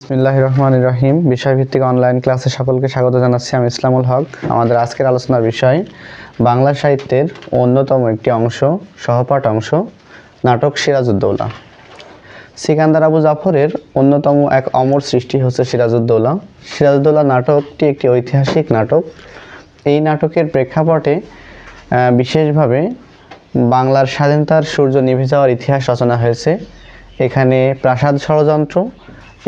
বিসমিল্লাহ রহমান রহিম বিষয়ভিত্তিক অনলাইন ক্লাসে সকলকে স্বাগত জানাচ্ছি, আমি ইসলামুল হক। আমাদের আজকের আলোচনার বিষয়, বাংলা সাহিত্যের অন্যতম একটি অংশ, সহপাঠ অংশ, নাটক সিরাজউদ্দৌলা। সিকান্দার আবু জাফরের অন্যতম এক অমর সৃষ্টি হচ্ছে সিরাজউদ্দৌলা। সিরাজউদ্দৌলা নাটকটি একটি ঐতিহাসিক নাটক। এই নাটকের প্রেক্ষাপটে বিশেষভাবে বাংলার স্বাধীনতার সূর্য নিভে যাওয়ার ইতিহাস রচনা হয়েছে। এখানে প্রাসাদ ষড়যন্ত্র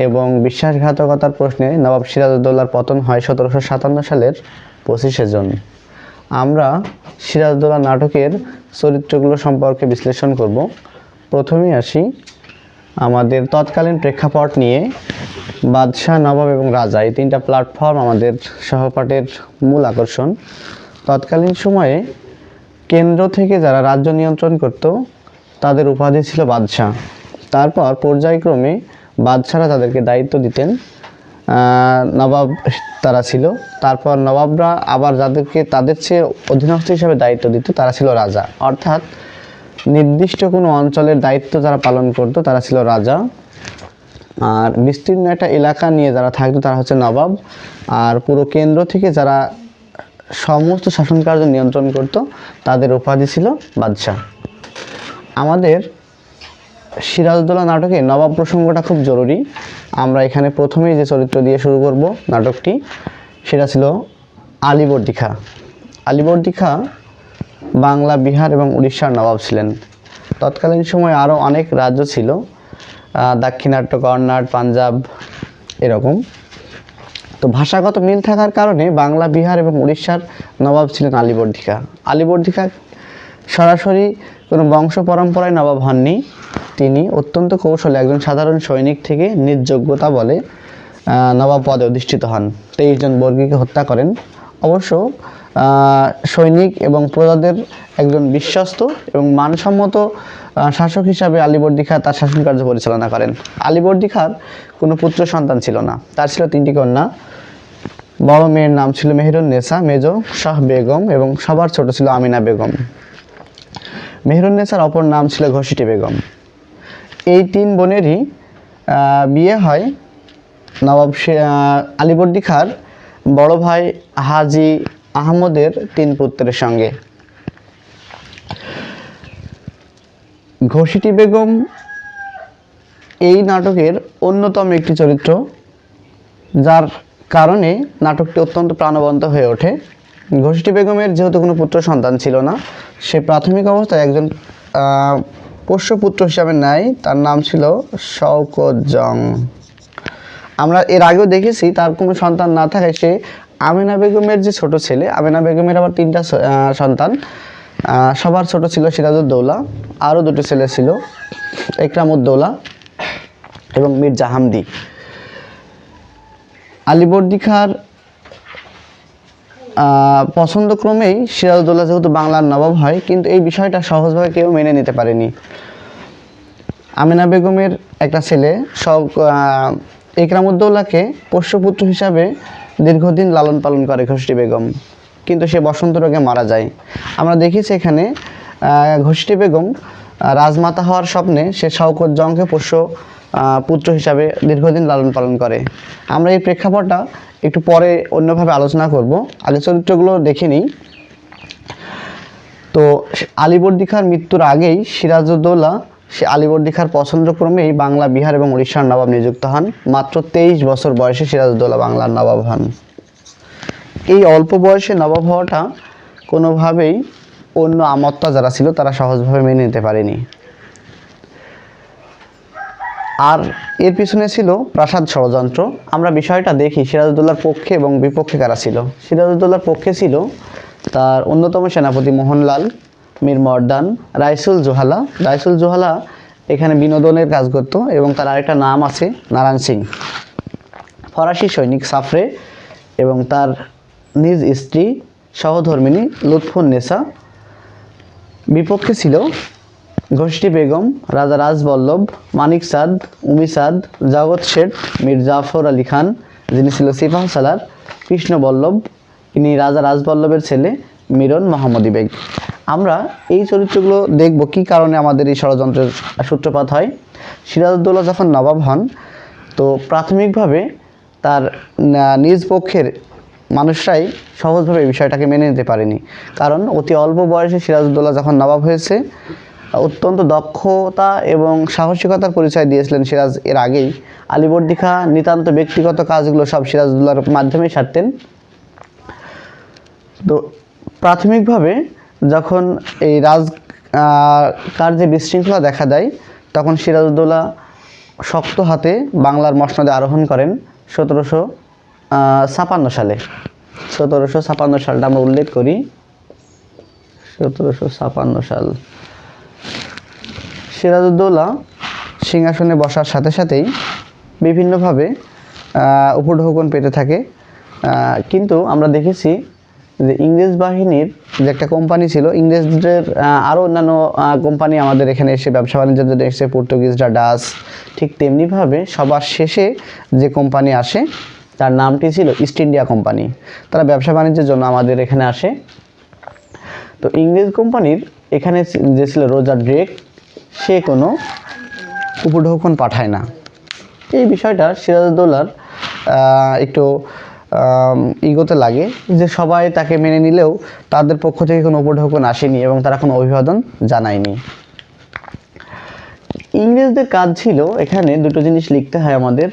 এবং বিশ্বাসঘাতকতার প্রশ্নে নবাব সিরাজউদ্দৌলার পতন হয় সতেরোশো সাতান্ন সালের পঁচিশে জুন। আমরা সিরাজউদ্দৌলা নাটকের চরিত্রগুলো সম্পর্কে বিশ্লেষণ করব। প্রথমেই আসি আমাদের তৎকালীন প্রেক্ষাপট নিয়ে। বাদশাহ, নবাব এবং রাজা এই তিনটা প্ল্যাটফর্ম আমাদের সহপাঠের মূল আকর্ষণ। তৎকালীন সময়ে কেন্দ্র থেকে যারা রাজ্য নিয়ন্ত্রণ করত, তাদের উপাধি ছিল বাদশাহ। তারপর পর্যায়ক্রমে বাদশাহরা তাদেরকে দায়িত্ব দিতেন। নবাব তারা ছিল। তারপর নবাবরা আবার যাদেরকে তাদের চেয়ে অধীনস্থ হিসাবে দায়িত্ব দিত, তারা ছিল রাজা। অর্থাৎ নির্দিষ্ট কোনো অঞ্চলের দায়িত্ব যারা পালন করত, তারা ছিল রাজা। আর বিস্তীর্ণ একটা এলাকা নিয়ে যারা থাকতো, তারা হচ্ছে নবাব। আর পুরো কেন্দ্র থেকে যারা সমস্ত শাসন কার্য নিয়ন্ত্রণ করত, তাদের উপাধি ছিল বাদশাহ। আমাদের সিরাজদৌল্লা নাটকে নবাব প্রসঙ্গটা খুব জরুরি। আমরা এখানে প্রথমেই যে চরিত্র দিয়ে শুরু করব নাটকটি, সেটা ছিল আলিবর্দী খা আলিবর্দী খা বাংলা, বিহার এবং উড়িষ্যার নবাব ছিলেন। তৎকালীন সময়ে আরও অনেক রাজ্য ছিল দাক্ষিণাট্য কর্ণাট, পাঞ্জাব, এরকম। তো ভাষাগত মিল থাকার কারণে বাংলা, বিহার এবং উড়িষ্যার নবাব ছিলেন আলিবর্দী খা আলিবর্দী খা সরাসরি কোনো বংশ পরম্পরায় নবাব হননি। তিনি অত্যন্ত কৌশলে একজন সাধারণ সৈনিক থেকে নিজ যোগ্যতা বলে নবাব পদে অধিষ্ঠিত হন। তেইশ জন বর্গীকে হত্যা করেন। অবশ্য সৈনিক এবং প্রজাদের একজন বিশ্বস্ত এবং মানসম্মত শাসক হিসাবে আলিবর্দী খা তার শাসন কার্য পরিচালনা করেন। আলিবর্দী খার কোনো পুত্র সন্তান ছিল না। তার ছিল তিনটি কন্যা। বড় মেয়ের নাম ছিল মেহেরুন নেসা মেজ শাহ বেগম এবং সবার ছোট ছিল আমিনা বেগম। মেহরুন্নেসার অপর নাম ছিল ঘষিটি বেগম। এই তিন বোনেরই বিয়ে হয় নবাব আহ, খার বড় ভাই হাজি আহমদের তিন পুত্রের সঙ্গে। ঘষিটি বেগম এই নাটকের অন্যতম একটি চরিত্র যার কারণে নাটকটি অত্যন্ত প্রাণবন্ত হয়ে ওঠে। ঘোষটি বেগমের যেহেতু কোনো পুত্র সন্তান ছিল না সে প্রাথমিক অবস্থায় একজন আহ, পোষ্যপুত্র হিসাবে নেয় তার নাম ছিল শওকত জং। আমরা এর আগেও দেখেছি তার কোনো সন্তান না থাকায় সে আমিনা বেগমের যে ছোট ছেলে আমিনা বেগমের আবার তিনটা সন্তান। সবার ছোট ছিল সিরাজউদ্দৌলা আরও দুটো ছেলে ছিল একরামুদ্দৌলা এবং মীর জাহামদি। আলিবর্দী খার পছন্দক্রমেই সিরাজউদ্দৌলা যেহেতু বাংলার নবাব হয় কিন্তু এই বিষয়টা সহজভাবে কেউ মেনে নিতে পারেনি। আমিনা বেগমের একটা ছেলে সব আহ, ইকরামুদ্দৌলাকে পোষ্যপুত্র হিসাবে দীর্ঘদিন লালন পালন করে ঘষ্টি বেগম কিন্তু সে বসন্ত রোগে মারা যায়। আমরা দেখেছি এখানে ঘষ্টি বেগম রাজমাতা হওয়ার স্বপ্নে সে শওকত জংকে পোষ্য পুত্র হিসাবে দীর্ঘদিন লালন পালন করে। আমরা এই প্রেক্ষাপটটা একটু পরে অন্যভাবে আলোচনা করব। আগে চরিত্রগুলো দেখে নিই। তো আলিবর্দী খার মৃত্যুর আগেই সিরাজউদ্দৌলা, সে আলিবর্দী খার পছন্দক্রমেই বাংলা, বিহার এবং উড়িষ্যার নবাব নিযুক্ত হন। মাত্র তেইশ বছর বয়সে সিরাজউদ্দৌলা বাংলার নবাব হন। এই অল্প বয়সে নবাব হওয়াটা কোনোভাবেই অন্য আমত্তা যারা ছিল, তারা সহজভাবে মেনে নিতে পারেনি। আর এর পিছনে ছিল প্রাসাদ ষড়যন্ত্র। আমরা বিষয়টা দেখি, সিরাজউদ্দৌলার পক্ষে এবং বিপক্ষে কারা ছিল? সিরাজউদ্দৌলার পক্ষে ছিল তার অন্যতম সেনাপতি মোহনলাল, মীর মর্দান, রাইসুল জোহালা। রাইসুল জোহালা এখানে বিনোদনের কাজ করত এবং তার আরেকটা নাম আছে নারায়ণ সিং। ফরাসি সৈনিক সাফরে এবং তার নিজ স্ত্রী সহধর্মিনী লুৎফুন নেসা বিপক্ষে ছিল ঘষ্টি বেগম, রাজা রাজবল্লভ, মানিক সাদ, উমি সাদ জগৎ শেঠ, মীর জাফর আলী খান, যিনি ছিল সিপাহ সালার কৃষ্ণবল্লভ ইনি রাজা রাজবল্লভের ছেলে, মিরন মোহাম্মদী বেগ। আমরা এই চরিত্রগুলো দেখব কি কারণে আমাদের এই ষড়যন্ত্রের সূত্রপাত হয়। সিরাজউদ্দৌলা যখন নবাব হন, তো প্রাথমিকভাবে তার নিজ পক্ষের মানুষরাই সহজভাবে এই বিষয়টাকে মেনে নিতে পারেনি। কারণ অতি অল্প বয়সে সিরাজউদ্দৌলা যখন নবাব হয়েছে অত্যন্ত দক্ষতা এবং সাহসিকতার পরিচয় দিয়েছিলেন সিরাজ এর আগেই। আলিবর্দী খাঁ নিতান্ত ব্যক্তিগত কাজগুলো সব সিরাজউদ্দৌলার মাধ্যমেই সারতেন। তো প্রাথমিকভাবে যখন এই রাজ কার্যে বিশৃঙ্খলা দেখা দেয়, তখন সিরাজউদ্দৌলা শক্ত হাতে বাংলার মসনদে আরোহণ করেন সতেরোশো ছাপান্ন সালে। সতেরোশো ছাপান্ন সালটা আমরা উল্লেখ করি। সতেরোশো ছাপান্ন সাল। সিরাজউদ্দৌলা সিংহাসনে বসার সাথে সাথেই বিভিন্নভাবে উপঢৌকন পেতে থাকে। কিন্তু আমরা দেখেছি যে ইংরেজ বাহিনীর যে একটা কোম্পানি ছিল, ইংরেজদের আরও অন্যান্য কোম্পানি আমাদের এখানে এসে ব্যবসা বাণিজ্যের জন্য এসে পর্তুগিজরা ডাচ, ঠিক তেমনিভাবে সবার শেষে যে কোম্পানি আসে, তার নামটি ছিল ইস্ট ইন্ডিয়া কোম্পানি। তারা ব্যবসা বাণিজ্যের জন্য আমাদের এখানে আসে। তো ইংরেজ কোম্পানির এখানে যে ছিল রোজার ড্রেক সে কোনো উপঢৌকন পাঠায় না। এই বিষয়টা সিরাজউদ্দৌলার একটু ইগোতে লাগে যে সবাই তাকে মেনে নিলেও তাদের পক্ষ থেকে কোনো উপঢৌকন আসেনি এবং তারা কোনো অভিবাদন জানায়নি। ইংরেজদের কাজ ছিল এখানে দুটো জিনিস লিখতে হয় আমাদের।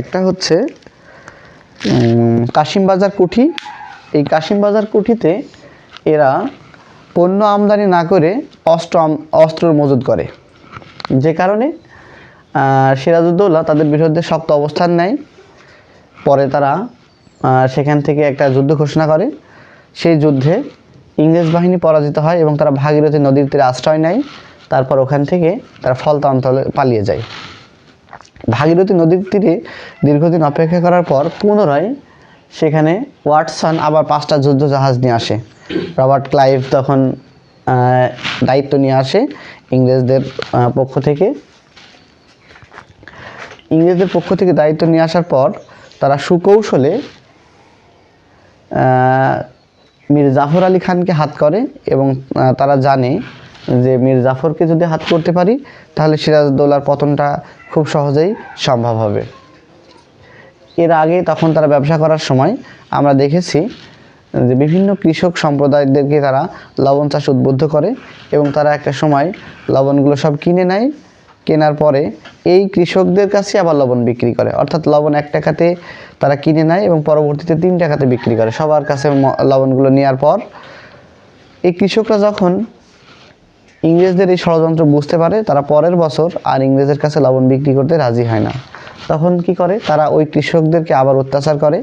একটা হচ্ছে কাশিমবাজার কুঠি। এই কাশিমবাজার কুঠিতে এরা পণ্য আমদানি না করে অস্ত্র অস্ত্র মজুদ করে। যে কারণে সিরাজউদ্দৌলা তাদের বিরুদ্ধে শক্ত অবস্থান নেয়। পরে তারা সেখান থেকে একটা যুদ্ধ ঘোষণা করে। সেই যুদ্ধে ইংরেজ বাহিনী পরাজিত হয় এবং তারা ভাগীরথী নদীর তীরে আশ্রয় নেয়। তারপর ওখান থেকে তারা ফলতা অঞ্চলে পালিয়ে যায়। ভাগীরথী নদীর তীরে দীর্ঘদিন অপেক্ষা করার পর পুনরায় সেখানে ওয়াটসন আবার পাঁচটা যুদ্ধ জাহাজ নিয়ে আসে। রবার্ট ক্লাইভ তখন দায়িত্ব নিয়ে আসে। ইংরেজদের পক্ষ থেকে। ইংরেজদের পক্ষ থেকে দায়িত্ব নিয়ে আসার পর তারা সুকৌশলে মীর জাফর আলী খানকে হাত করে এবং তারা জানে যে মীর জাফরকে যদি হাত করতে পারি, তাহলে সিরাজউদ্দৌলার পতনটা খুব সহজেই সম্ভব হবে। এর আগে তখন তারা ব্যবসা করার সময় আমরা দেখেছি যে বিভিন্ন কৃষক সম্প্রদায়দেরকে তারা লবণ চাষ উদ্বুদ্ধ করে এবং তারা একটা সময় লবণগুলো সব কিনে নেয়। কেনার পরে এই কৃষকদের কাছে আবার লবণ বিক্রি করে। অর্থাৎ লবণ এক টাকাতে তারা কিনে নেয় এবং পরবর্তীতে তিন টাকাতে বিক্রি করে। সবার কাছে লবণগুলো নেওয়ার পর এই কৃষকরা যখন ইংরেজদের এই ষড়যন্ত্র বুঝতে পারে, তারা পরের বছর আর ইংরেজের কাছে লবণ বিক্রি করতে রাজি হয় না। তখন কি করে? তারা ওই কৃষকদেরকে আবার অত্যাচার করে।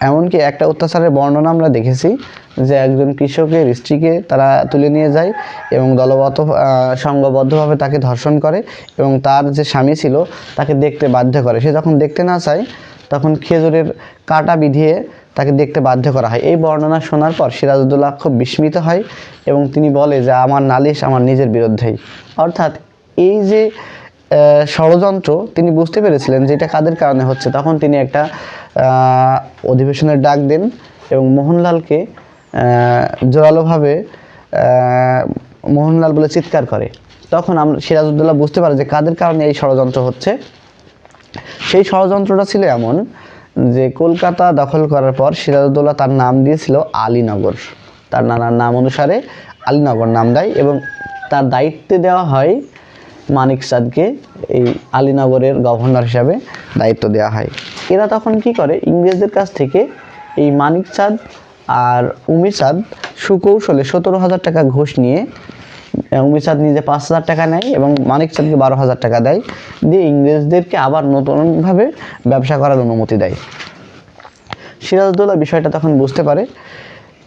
এমনকি একটা অত্যাচারের বর্ণনা আমরা দেখেছি যে একজন কৃষকের স্ত্রীকে তারা তুলে নিয়ে যায় এবং আহ, সংঘবদ্ধভাবে তাকে ধর্ষণ করে এবং তার যে স্বামী ছিল তাকে দেখতে বাধ্য করে। সে যখন দেখতে না চায় তখন খেজুরের কাটা বিধিয়ে তাকে দেখতে বাধ্য করা হয়। এই বর্ণনা শোনার পর সিরাজউদ্দৌলা খুব বিস্মিত হয় এবং তিনি বলে যে আমার নালিশ আমার নিজের বিরুদ্ধেই। অর্থাৎ এই যে ষড়যন্ত্র তিনি বুঝতে পেরেছিলেন যে এটা কাদের কারণে হচ্ছে। তখন তিনি একটা অধিবেশনের ডাক দেন এবং মোহনলালকে জোরালোভাবে মোহনলাল বলে চিৎকার করে। তখন আমরা সিরাজউদ্দৌলা বুঝতে পারে যে কাদের কারণে এই ষড়যন্ত্র হচ্ছে। সেই ষড়যন্ত্রটা ছিল এমন যে কলকাতা দখল করার পর সিরাজউদ্দৌলা তার নাম দিয়েছিল আলীনগর। তার নানার নাম অনুসারে আলীনগর নাম দেয় এবং তার দায়িত্বে দেওয়া হয় মানিক চাঁদকে এই আলীনগরের গভর্নর হিসাবে দায়িত্ব দেওয়া হয়। এরা তখন কি করে? ইংরেজদের কাছ থেকে এই মানিক চাঁদ আর উমি চাঁদ সুকৌশলে সতেরো হাজার টাকা ঘুষ নিয়ে উমি চাঁদ নিজে পাঁচ হাজার টাকা নেয় এবং মানিক চাঁদকে বারো হাজার টাকা দেয়। দিয়ে ইংরেজদেরকে আবার নতুনভাবে ব্যবসা করার অনুমতি দেয়। সিরাজউদ্দৌলা বিষয়টা তখন বুঝতে পারে।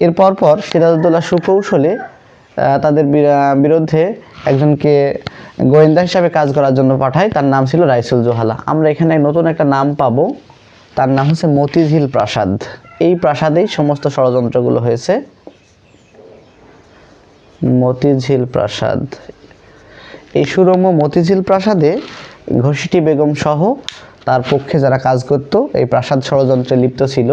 এরপর পর সিরাজউদ্দৌলা সুকৌশলে তাদের বিরুদ্ধে একজনকে গোয়েন্দা হিসাবে কাজ করার জন্য পাঠায়, তার নাম ছিল রাইসুল জোহালা। আমরা এখানে নতুন একটা নাম পাবো, তার নাম হচ্ছে মতিঝিল প্রাসাদ। এই প্রাসাদেই সমস্ত ষড়যন্ত্রগুলো হয়েছে। মতিঝিল প্রাসাদ। এই সুরম্য মতিঝিল প্রাসাদে ঘসিটি বেগম সহ তার পক্ষে যারা কাজ করত, এই প্রাসাদ ষড়যন্ত্রে লিপ্ত ছিল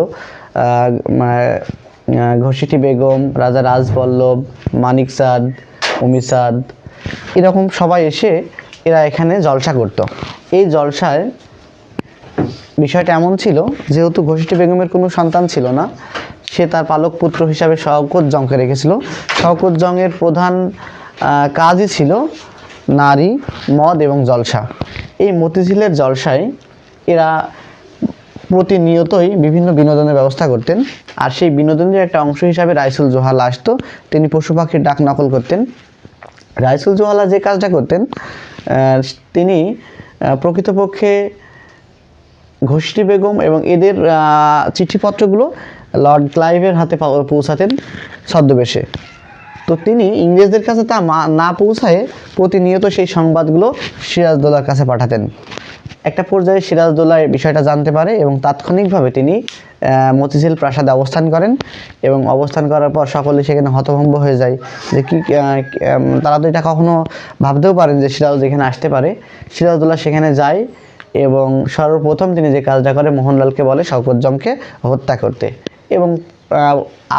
ঘসিটি বেগম, রাজা রাজবল্লভ, মানিক চাঁদ উমি চাঁদ এরকম সবাই এসে এরা এখানে জলসা করত। এই জলসায় বিষয়টা এমন ছিল, যেহেতু ঘষিটি বেগমের কোনো সন্তান ছিল না, সে তার পালক পুত্র হিসাবে শওকত জংকে রেখেছিল। শওকত জংয়ের প্রধান কাজই ছিল নারী, মদ এবং জলসা। এই মতিঝিলের জলসায় এরা প্রতিনিয়তই বিভিন্ন বিনোদনের ব্যবস্থা করতেন। আর সেই বিনোদনের একটা অংশ হিসাবে রাইসুল জোহাল আসতো। তিনি পশু পাখির ডাক নকল করতেন। রাইসুল জোহালা যে কাজটা করতেন তিনি প্রকৃতপক্ষে ঘোষটি বেগম এবং এদের চিঠিপত্রগুলো লর্ড ক্লাইভের হাতে পৌঁছাতেন ছদ্মবেশে। তো তিনি ইংরেজদের কাছে তা না পৌঁছায় প্রতিনিয়ত সেই সংবাদগুলো সিরাজদৌলার কাছে পাঠাতেন। একটা পর্যায়ে সিরাজদৌল্লা এই বিষয়টা জানতে পারে এবং তাৎক্ষণিকভাবে তিনি মতিঝিল প্রাসাদে অবস্থান করেন এবং অবস্থান করার পর সকলে সেখানে হতভম্ব হয়ে যায় যে কি তারা তো এটা কখনো ভাবতেও পারেন যে সিরাজ এখানে আসতে পারে। সিরাজদৌল্লা সেখানে যায় এবং সর্বপ্রথম তিনি যে কাজটা করে মোহনলালকে বলে শওকত জংকে হত্যা করতে এবং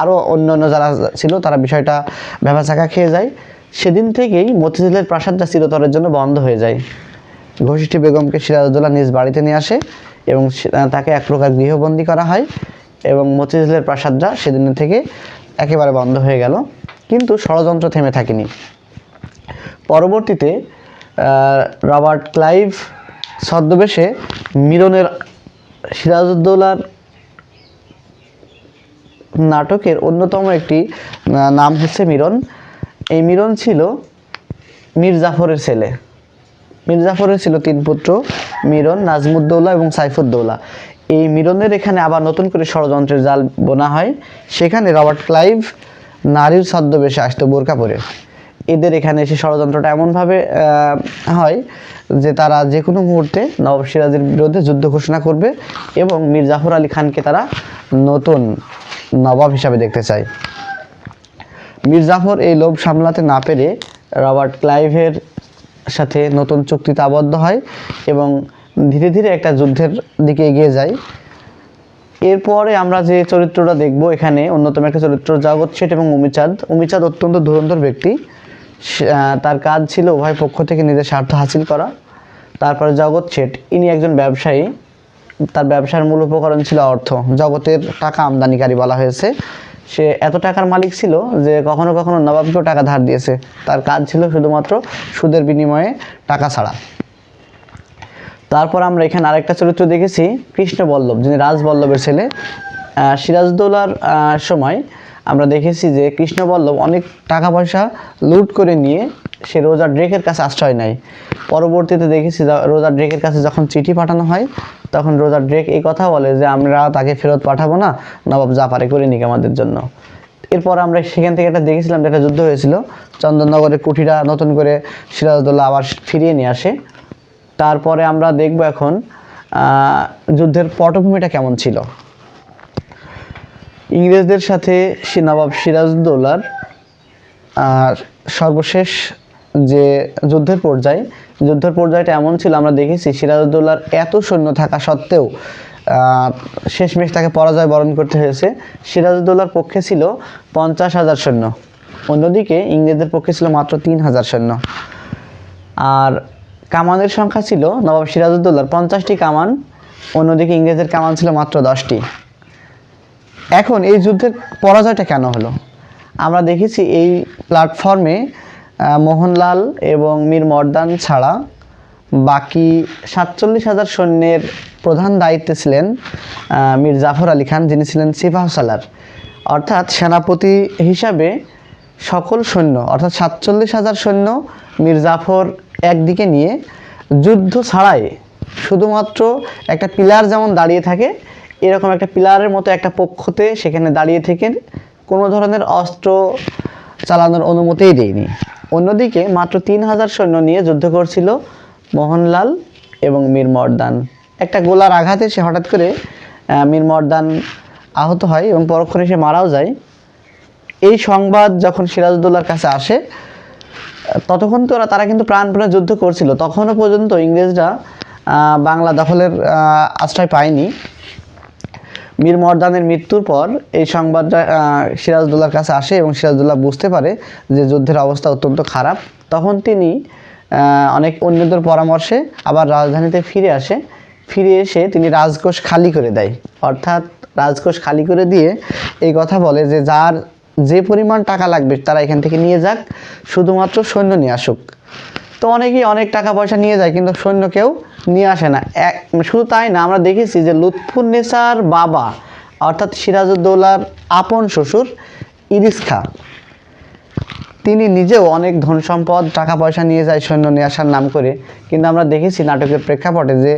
আরও অন্য অন্য যারা ছিল তারা বিষয়টা ভেবাচাকা খেয়ে যায়। সেদিন থেকেই মতিঝিলের প্রাসাদটা চিরতরের জন্য বন্ধ হয়ে যায়। ঘোষিটি বেগমকে সিরাজউদ্দৌলা নিজ বাড়িতে নিয়ে আসে এবং তাকে এক প্রকার গৃহবন্দী করা হয় এবং মতিঝিলের প্রাসাদটা সেদিন থেকে একেবারে বন্ধ হয়ে গেল। কিন্তু ষড়যন্ত্র থেমে থাকেনি। পরবর্তীতে রবার্ট ক্লাইভ ছদ্মবেশে মিরনের সিরাজউদ্দৌলার নাটকের অন্যতম একটি নাম হচ্ছে মিরন এই মিরন ছিল মীর জাফরের ছেলে। মীর জাফরের ছিল তিন পুত্র, মিরন, নাজমুদ্দৌলা এবং সাইফুদ্দৌলা। এই মিরনের এখানে আবার নতুন করে ষড়যন্ত্রের জাল বোনা হয়। সেখানে রবার্ট ক্লাইভ নারীর ছদ্মবেশে আসতো বোরকা পরে। এদের এখানে এসে ষড়যন্ত্রটা এমনভাবে হয় যে তারা যে কোনো মুহূর্তে নবাব সিরাজের বিরুদ্ধে যুদ্ধ ঘোষণা করবে এবং মীর জাফর আলী খানকে তারা নতুন নবাব হিসাবে দেখতে চায়। মীর জাফর এই লোভ সামলাতে না পেরে রবার্ট ক্লাইভের সাথে নতুন চুক্তিতে আবদ্ধ হয় এবং ধীরে ধীরে একটা যুদ্ধের দিকে এগিয়ে যায়। এরপরে আমরা যে চরিত্রটা দেখব, এখানে অন্যতম একটা চরিত্র জগৎ শেঠ এবং উমিচাঁদ। উমিচাঁদ অত্যন্ত ধুরন্ধর ব্যক্তি। তার কাজ ছিল উভয় পক্ষ থেকে নিজের স্বার্থ হাসিল করা। তারপরে জগৎ শেঠ, ইনি একজন ব্যবসায়ী। তার ব্যবসার মূল উপকরণ ছিল অর্থ। জগতের টাকা আমদানিকারী বলা হয়েছে। সে এত টাকার মালিক ছিল যে কখনো কখনো নবাবকেও টাকা ধার দিয়েছে। তার কাজ ছিল শুধুমাত্র সুদের বিনিময়ে টাকা ছাড়া। তারপর আমরা এখানে আরেকটা চরিত্র দেখেছি, কৃষ্ণবল্লভ, যিনি রাজবল্লভের ছেলে। সিরাজদৌলার সময় আমরা দেখেছি যে কৃষ্ণবল্লভ অনেক টাকা পয়সা লুট করে নিয়ে সে রোজা ড্রেকের কাছে আশ্রয় নেয়। পরবর্তীতে দেখেছি রোজা ড্রেকের কাছে যখন চিঠি পাঠানো হয় তখন রোজার ড্রেক এই কথা বলে যে, আমরা তাকে ফেরত পাঠাবো না, নবাব পারে করে নিক আমাদের জন্য। এরপর আমরা সেখান থেকে একটা দেখেছিলাম একটা যুদ্ধ হয়েছিল। চন্দননগরের কুঠিরা নতুন করে সিরাজদৌল্লা আবার ফিরিয়ে নিয়ে আসে। তারপরে আমরা দেখব এখন যুদ্ধের পটভূমিটা কেমন ছিল। ইংরেজদের সাথে সে নবাব সিরাজউদ্দৌলার, আর সর্বশেষ যে যুদ্ধের পর্যায়ে যুদ্ধের পর্যায়টা এমন ছিল, আমরা দেখেছি সিরাজউদ্দৌলার এত সৈন্য থাকা সত্ত্বেও শেষমেশ তাকে পরাজয় বরণ করতে হয়েছে। সিরাজউদ্দৌলার পক্ষে ছিল পঞ্চাশ হাজার সৈন্য, অন্যদিকে ইংরেজদের পক্ষে ছিল মাত্র তিন হাজার সৈন্য। আর কামানের সংখ্যা ছিল, নবাব সিরাজউদ্দৌলার পঞ্চাশটি কামান, অন্যদিকে ইংরেজের কামান ছিল মাত্র দশটি। এখন এই যুদ্ধের পরাজয়টা কেন হলো? আমরা দেখেছি এই প্ল্যাটফর্মে মোহনলাল এবং মীর মর্দান ছাড়া বাকি সাতচল্লিশ হাজার সৈন্যের প্রধান দায়িত্বে ছিলেন মীর জাফর আলী খান, যিনি ছিলেন সিপাহ সালার অর্থাৎ সেনাপতি হিসাবে সকল সৈন্য, অর্থাৎ সাতচল্লিশ হাজার সৈন্য মীর জাফর একদিকে নিয়ে যুদ্ধ ছাড়াই শুধুমাত্র একটা পিলার যেমন দাঁড়িয়ে থাকে, এরকম একটা পিলারের মতো একটা পক্ষতে সেখানে দাঁড়িয়ে থেকে কোনো ধরনের অস্ত্র চালানোর অনুমতিই দেয়নি। অন্যদিকে মাত্র তিন হাজার সৈন্য নিয়ে যুদ্ধ করছিল মোহনলাল এবং মীর মর্দান। একটা গোলার আঘাতে সে হঠাৎ করে মীর মর্দান আহত হয় এবং পরক্ষণে সে মারাও যায়। এই সংবাদ যখন সিরাজউদ্দৌলার কাছে আসে, ততক্ষণ তো ওরা, তারা কিন্তু প্রাণপণে যুদ্ধ করছিল। তখনও পর্যন্ত ইংরেজরা বাংলা দখলের আশ্রয় পায়নি। মীর মর্দানের মৃত্যুর পর এই সংবাদটা সিরাজদৌল্লার কাছে আসে এবং সিরাজদৌল্লা বুঝতে পারে যে যুদ্ধের অবস্থা অত্যন্ত খারাপ। তখন তিনি অনেক অন্যদের পরামর্শে আবার রাজধানীতে ফিরে আসে। ফিরে এসে তিনি রাজকোষ খালি করে দেয়। অর্থাৎ রাজকোষ খালি করে দিয়ে এই কথা বলে যে যার যে পরিমাণ টাকা লাগবে তারা এখান থেকে নিয়ে যাক, শুধুমাত্র সৈন্য নিয়ে আসুক। তো অনেকেই অনেক টাকা পয়সা নিয়ে যায়, কিন্তু সৈন্য কেউ নিয়ে আসে না। এক, শুধু তাই না, আমরা দেখেছি যে লুৎফুন্নেসার বাবা, অর্থাৎ সিরাজউদ্দৌলার আপন শ্বশুর ইরিস খা তিনি নিজেও অনেক ধন সম্পদ টাকা পয়সা নিয়ে যায় সৈন্য নিয়ে আসার নাম করে। কিন্তু আমরা দেখেছি নাটকের প্রেক্ষাপটে যে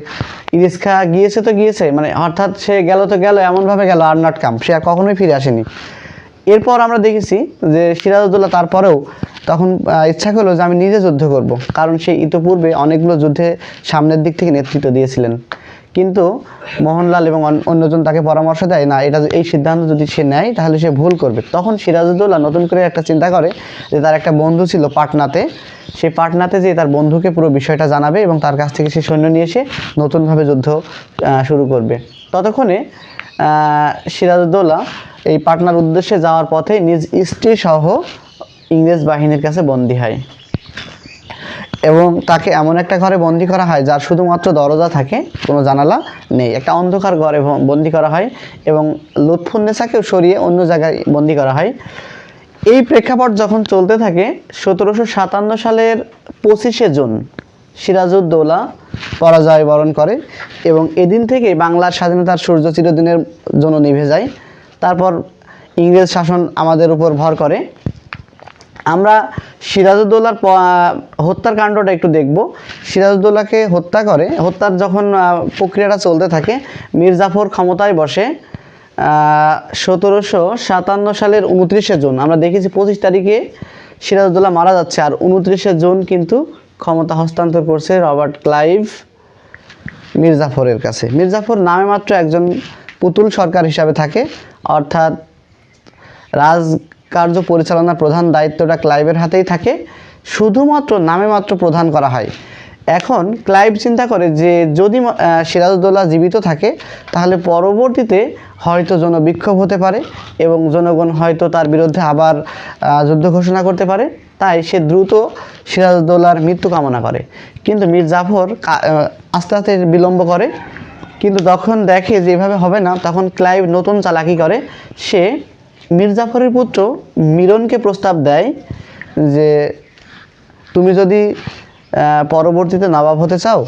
ইরিস খা গিয়েছে তো গিয়েছে মানে অর্থাৎ সে গেল তো গেল, এমনভাবে গেল আর নট কাম, সে আর কখনোই ফিরে আসেনি। এরপর আমরা দেখেছি যে সিরাজউদ্দৌলা তারপরেও তখন ইচ্ছা করল যে আমি নিজে যুদ্ধ করব। কারণ সে ইতোপূর্বে অনেকগুলো যুদ্ধে সামনের দিক থেকে নেতৃত্ব দিয়েছিলেন। কিন্তু মোহনলাল এবং অন্যজন তাকে পরামর্শ দেয়, না, এটা এই সিদ্ধান্ত যদি সে নেয়, তাহলে সে ভুল করবে। তখন সিরাজউদ্দৌলা নতুন করে একটা চিন্তা করে যে তার একটা বন্ধু ছিল পাটনাতে। সে পাটনাতে যে তার বন্ধুকে পুরো বিষয়টা জানাবে এবং তার কাছ থেকে সে সৈন্য নিয়ে এসে নতুনভাবে যুদ্ধ শুরু করবে। ততক্ষণে সিরাজউদ্দৌলা এই পাটনার উদ্দেশ্যে যাওয়ার পথে নিজ স্ত্রী সহ ইংরেজ বাহিনীর কাছে বন্দী হয়। এবং তাকে এমন একটা ঘরে বন্দি করা হয় যার শুধুমাত্র দরজা থাকে, কোনো জানালা নেই। একটা অন্ধকার ঘরে বন্দি করা হয় এবং লুৎফুন্নেসাকেও সরিয়ে অন্য জায়গায় বন্দি করা হয়। এই প্রেক্ষাপট যখন চলতে থাকে, সতেরোশো সাতান্ন সালের পঁচিশে জুন সিরাজউদ্দৌলা পরাজয় বরণ করে এবং এদিন থেকে বাংলার স্বাধীনতার সূর্য চিরদিনের জন্য নিভে যায়। তারপর ইংরেজ শাসন আমাদের উপর ভর করে। আমরা সিরাজউদ্দৌলার হত্যার কাণ্ডটা একটু দেখব। সিরাজউদ্দৌলাকে হত্যা করে, হত্যার যখন প্রক্রিয়াটা চলতে থাকে মীর জাফর ক্ষমতায় বসে সতেরোশো সাতান্ন সালের উনত্রিশে জুন, আমরা দেখেছি পঁচিশ তারিখে সিরাজউদ্দৌলা মারা যাচ্ছে, আর উনত্রিশে জুন কিন্তু ক্ষমতা হস্তান্তর করছে রবার্ট ক্লাইভ মির্জাফরের কাছে। মির্জাফর নামে মাত্র একজন পুতুল সরকার হিসাবে থাকে। অর্থাৎ রাজকার্য পরিচালনার প্রধান দায়িত্বটা ক্লাইভের হাতেই থাকে। শুধুমাত্র নামে মাত্র প্রধান করা হয়। এখন ক্লাইভ চিন্তা করে যে যদি সিরাজউদ্দৌলা জীবিত থাকে, তাহলে পরবর্তীতে হয়তো জনবিক্ষোভ হতে পারে এবং জনগণ হয়তো তার বিরুদ্ধে আবার যুদ্ধ ঘোষণা করতে পারে। তাই সে দ্রুত সিরাজউদ্দৌলার মৃত্যু কামনা করে। কিন্তু মীর জাফর আস্তে আস্তে বিলম্ব করে। কিন্তু তখন দেখে যে এভাবে হবে না, তখন ক্লাইভ নতুন চালাকি করে। সে মীর জাফরের পুত্র মিরনকে প্রস্তাব দেয় যে, তুমি যদি পরবর্তীতে নবাব হতে চাও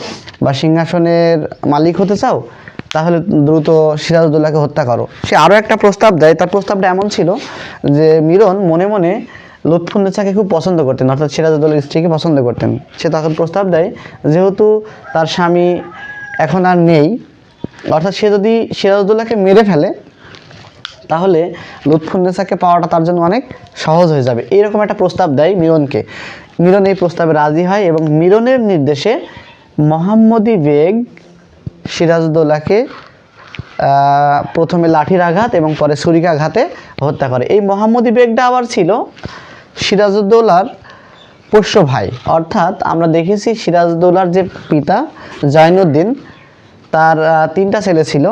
বা সিংহাসনের মালিক হতে চাও, তাহলে দ্রুত সিরাজউদ্দৌলাকে হত্যা করো। সে আরও একটা প্রস্তাব দেয়। তার প্রস্তাবটা এমন ছিল যে, মিরন মনে মনে লুৎফুন্নেসাকে খুব পছন্দ করতেন, অর্থাৎ সিরাজউদ্দৌলার স্ত্রীকে পছন্দ করতেন। সে তখন প্রস্তাব দেয়, যেহেতু তার স্বামী এখন আর নেই, অর্থাৎ সে যদি সিরাজউদ্দৌলাকে মেরে ফেলে তাহলে লুৎফুন্নেসাকে পাওয়াটা তার জন্য অনেক সহজ হয়ে যাবে। এইরকম একটা প্রস্তাব দেয় মিরনকে। মিরন এই প্রস্তাবে রাজি হয় এবং মিরনের নির্দেশে মোহাম্মদী বেগ সিরাজউদ্দৌলাকে প্রথমে লাঠির আঘাত এবং পরে ছুরিকাঘাতে হত্যা করে। এই মোহাম্মদী বেগটা আবার ছিল সিরাজউদ্দৌলার পোষ্য ভাই। অর্থাৎ আমরা দেখেছি সিরাজউদ্দৌলার যে পিতা জয়নুদ্দিন, তার তিনটা ছেলে ছিল।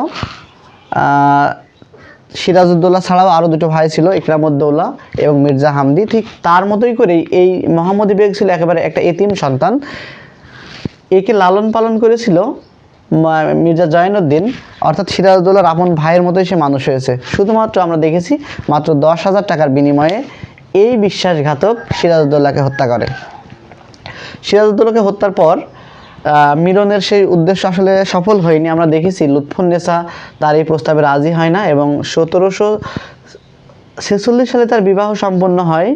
সিরাজউদ্দৌলা ছাড়াও আরও দুটো ভাই ছিল, ইকরামউদ্দৌলা এবং মির্জা হামদি। ঠিক তার মতোই করেই এই মোহাম্মদী বেগ ছিল একেবারে একটা এতিম সন্তান। একে লালন পালন করেছিল মির্জা জয়নুদ্দিন। অর্থাৎ সিরাজউদ্দৌলার আপন ভাইয়ের মতোই সে মানুষ হয়েছে। শুধুমাত্র আমরা দেখেছি মাত্র দশ হাজার টাকার বিনিময়ে এই বিশ্বাসঘাতক সিরাজউদ্দৌলাকে হত্যা করে। সিরাজউদ্দৌলাকে হত্যার পর মিলনের সেই উদ্দেশ্য আসলে সফল হয়নি। আমরা দেখেছি লুৎফুন্নেসা তার এই প্রস্তাবে রাজি হয় না এবং সতেরোশো ছেচল্লিশ সালে তার বিবাহ সম্পন্ন হয়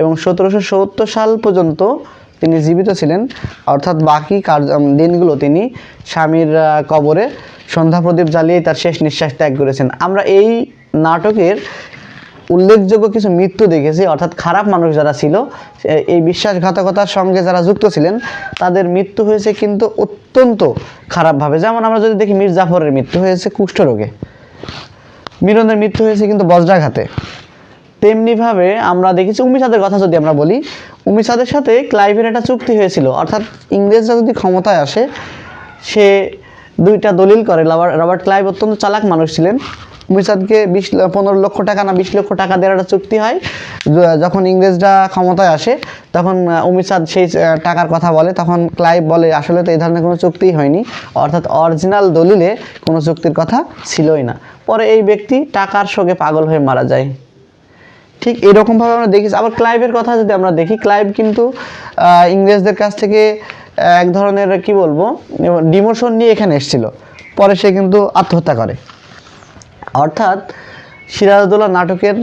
এবং সতেরোশো সত্তর সাল পর্যন্ত তিনি জীবিত ছিলেন। অর্থাৎ বাকি কার্য দিনগুলো তিনি স্বামীর কবরে সন্ধ্যা প্রদীপ জ্বালিয়ে তার শেষ নিঃশ্বাস ত্যাগ করেছেন। আমরা এই নাটকের উল্লেখযোগ্য কিছু মৃত্যু দেখেছি, অর্থাৎ খারাপ মানুষ যারা ছিল এই বিশ্বাসঘাতকতার সঙ্গে যারা যুক্ত ছিলেন, তাদের মৃত্যু হয়েছে কিন্তু অত্যন্ত খারাপভাবে। যেমন আমরা যদি দেখি মীর জাফরের মৃত্যু হয়েছে কুষ্ঠরোগে। মিলনের মৃত্যু হয়েছে কিন্তু বজ্রাঘাতে। তেমনিভাবে আমরা দেখেছি উমিসাদের কথা যদি আমরা বলি, উমিসাদের সাথে ক্লাইভের একটা চুক্তি হয়েছিল, অর্থাৎ ইংরেজরা যদি ক্ষমতায় আসে, সে দুইটা দলিল করে। রবার- রবার্ট ক্লাইভ অত্যন্ত চালাক মানুষ ছিলেন। উমিচাঁদকে বিশ পনেরো লক্ষ টাকা না বিশ লক্ষ টাকা দেওয়ার একটা চুক্তি হয়। যখন ইংরেজরা ক্ষমতায় আসে তখন আহ, উমিচাঁদ সেই টাকার কথা বলে। তখন ক্লাইভ বলে আসলে তো এই ধরনের কোনো চুক্তিই হয়নি। অর্থাৎ অরিজিনাল দলিলে কোনো চুক্তির কথা ছিলই না। পরে এই ব্যক্তি টাকার শোকে পাগল হয়ে মারা যায়। ঠিক এরকমভাবে আমরা দেখি আবার ক্লাইভের কথা যদি আমরা দেখি ক্লাইভ কিন্তু ইংরেজদের কাছ থেকে এক ধরনের কি বলব ডিমোশন নিয়ে এখানে এসেছিল। পরে সে কিন্তু আত্মহত্যা করে। অর্থাৎ সিরাজদৌল্লা নাটকের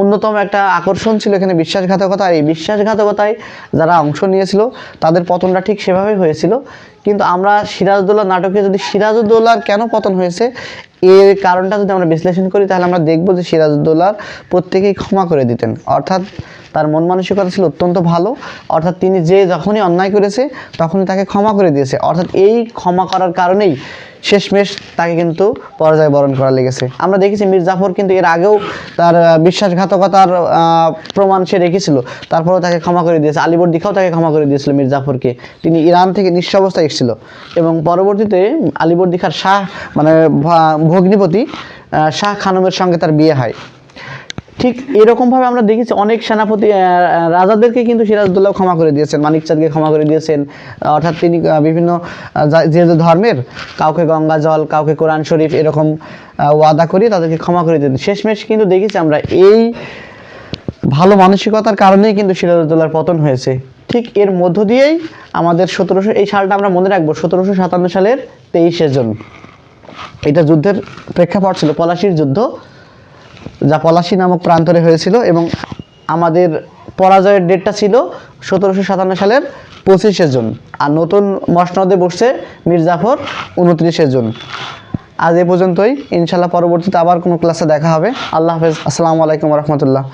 অন্যতম একটা আকর্ষণ ছিল এখানে বিশ্বাসঘাতকতা। আর এই বিশ্বাসঘাতকতায় যারা অংশ নিয়েছিল, তাদের পতনটা ঠিক সেভাবেই হয়েছিল। কিন্তু আমরা সিরাজদৌল্লা নাটকে যদি সিরাজউদ্দৌলার কেন পতন হয়েছে, এর কারণটা যদি আমরা বিশ্লেষণ করি, তাহলে আমরা দেখব যে সিরাজউদ্দৌলার প্রত্যেকেই ক্ষমা করে দিতেন। অর্থাৎ তার মন মানসিকতা ছিল অত্যন্ত ভালো। অর্থাৎ তিনি যে যখনই অন্যায় করেছে, তখনই তাকে ক্ষমা করে দিয়েছে। অর্থাৎ এই ক্ষমা করার কারণেই শেষমেশ তাকে কিন্তু পরাজয় বরণ করা লেগেছে। আমরা দেখেছি মীর জাফর কিন্তু এর আগেও তার বিশ্বাসঘাতকতার প্রমাণ সে রেখেছিল। তারপরেও তাকে ক্ষমা করে দিয়েছে। আলিবর্দিখাও তাকে ক্ষমা করে দিয়েছিল মীর জাফরকে। তিনি ইরান থেকে নিঃস্ব অবস্থায় এসেছিল। এবং পরবর্তীতে আলিবর্দিখার শাহ মানে ভগ্নিপতি শাহ খানমের সঙ্গে তার বিয়ে হয়। ঠিক এরকমভাবে আমরা দেখেছি অনেক সেনাপতি রাজাদেরকে কিন্তু সিরাজদৌল্লাহ ক্ষমা করে দিয়েছেন মানিক চাঁদকে ক্ষমা করে দিয়েছেন। অর্থাৎ তিনি বিভিন্ন যে যে ধর্মের, কাউকে গঙ্গা জল, কাউকে কোরআন শরীফ এরকম ওয়াদা করিয়ে তাদেরকে ক্ষমা করে দিতেন শেষমেশ কিন্তু দেখেছি আমরা এই ভালো মানসিকতার কারণেই কিন্তু সিরাজউদ্দৌলার পতন হয়েছে। ঠিক এর মধ্য দিয়েই আমাদের সতেরোশো এই সালটা আমরা মনে রাখব, সতেরোশো সাতান্ন সালের তেইশে জন। এটা যুদ্ধের প্রেক্ষাপট ছিল, পলাশির যুদ্ধ, যা পলাশী নামক প্রান্তরে হয়েছিল এবং আমাদের পরাজয়ের ডেটটা ছিল সতেরোশো সাতান্ন সালের পঁচিশে জুন। আর নতুন মসনদে বসছে মীর জাফর উনত্রিশে জুন। আজ এ পর্যন্তই। ইনশাল্লাহ পরবর্তীতে আবার কোনো ক্লাসে দেখা হবে। আল্লাহ হাফেজ। আসসালামু আলাইকুম রহমতুল্লাহ।